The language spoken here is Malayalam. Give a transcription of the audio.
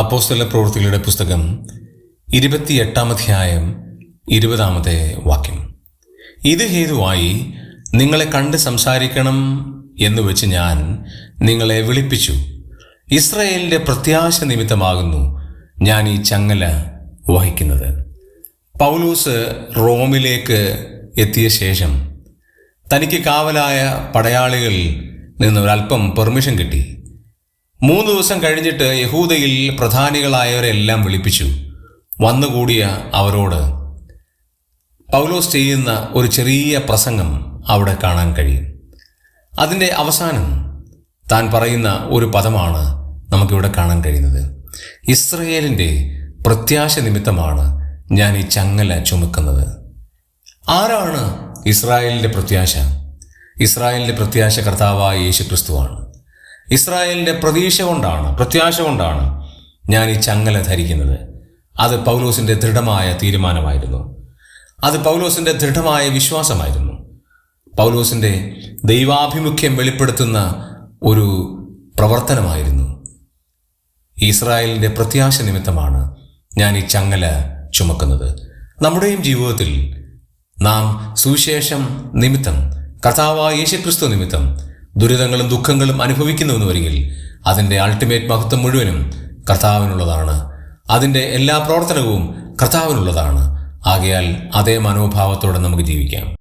അപ്പോസ്തല പ്രവൃത്തികളുടെ പുസ്തകം ഇരുപത്തിയെട്ടാം അധ്യായം ഇരുപതാമത്തെ വാക്യം. ഇത് ഹേതുവായി നിങ്ങളെ കണ്ട് സംസാരിക്കണം എന്ന് വെച്ച് ഞാൻ നിങ്ങളെ വിളിപ്പിച്ചു. ഇസ്രയേലിന്റെ പ്രത്യാശ നിമിത്തമാകുന്നു ഞാൻ ഈ ചങ്ങല വഹിക്കുന്നത്. പൗലൂസ് റോമിലേക്ക് എത്തിയ ശേഷം തനിക്ക് കാവലായ പടയാളികളിൽ നിന്ന് ഒരല്പം പെർമിഷൻ കിട്ടി. മൂന്ന് ദിവസം കഴിഞ്ഞിട്ട് യഹൂദയിൽ പ്രധാനികളായവരെല്ലാം വിളിപ്പിച്ചു. വന്നുകൂടിയ അവരോട് പൗലോസ് ചെയ്യുന്ന ഒരു ചെറിയ പ്രസംഗം അവിടെ കാണാൻ കഴിയും. അതിന്റെ അവസാനം താൻ പറയുന്ന ഒരു പദമാണ് നമുക്കിവിടെ കാണാൻ കഴിയുന്നത്. ഇസ്രയേലിന്റെ പ്രത്യാശ നിമിത്തമാണ് ഞാൻ ഈ ചങ്ങല ചുമക്കുന്നത്. ആരാണ് ഇസ്രായേലിന്റെ പ്രത്യാശ? ഇസ്രായേലിന്റെ പ്രത്യാശ കർത്താവായ യേശു ക്രിസ്തുവാണ് ഇസ്രായേലിന്റെ പ്രതീക്ഷ കൊണ്ടാണ് പ്രത്യാശ കൊണ്ടാണ് ഞാൻ ഈ ചങ്ങല ധരിക്കുന്നത്. അത് പൗലോസിന്റെ ദൃഢമായ തീരുമാനമായിരുന്നു. അത് പൗലോസിന്റെ ദൃഢമായ വിശ്വാസമായിരുന്നു. പൗലോസിന്റെ ദൈവാഭിമുഖ്യം വെളിപ്പെടുത്തുന്ന ഒരു പ്രവർത്തനമായിരുന്നു. ഇസ്രായേലിന്റെ പ്രത്യാശ നിമിത്തമാണ് ഞാൻ ഈ ചങ്ങല ചുമക്കുന്നത്. നമ്മുടെയും ജീവിതത്തിൽ നാം സുവിശേഷം നിമിത്തം കർത്താവായ യേശുക്രിസ്തു നിമിത്തം ദുരിതങ്ങളും ദുഃഖങ്ങളും അനുഭവിക്കുന്നുവെന്ന് വരികിൽ അതിന്റെ അൾട്ടിമേറ്റ് മഹത്വം മുഴുവനും കർത്താവിനുള്ളതാണ്. അതിന്റെ എല്ലാ പ്രവർത്തനവും കർത്താവിനുള്ളതാണ്. ആകയാൽ അതേ മനോഭാവത്തോടെ നമുക്ക് ജീവിക്കാം.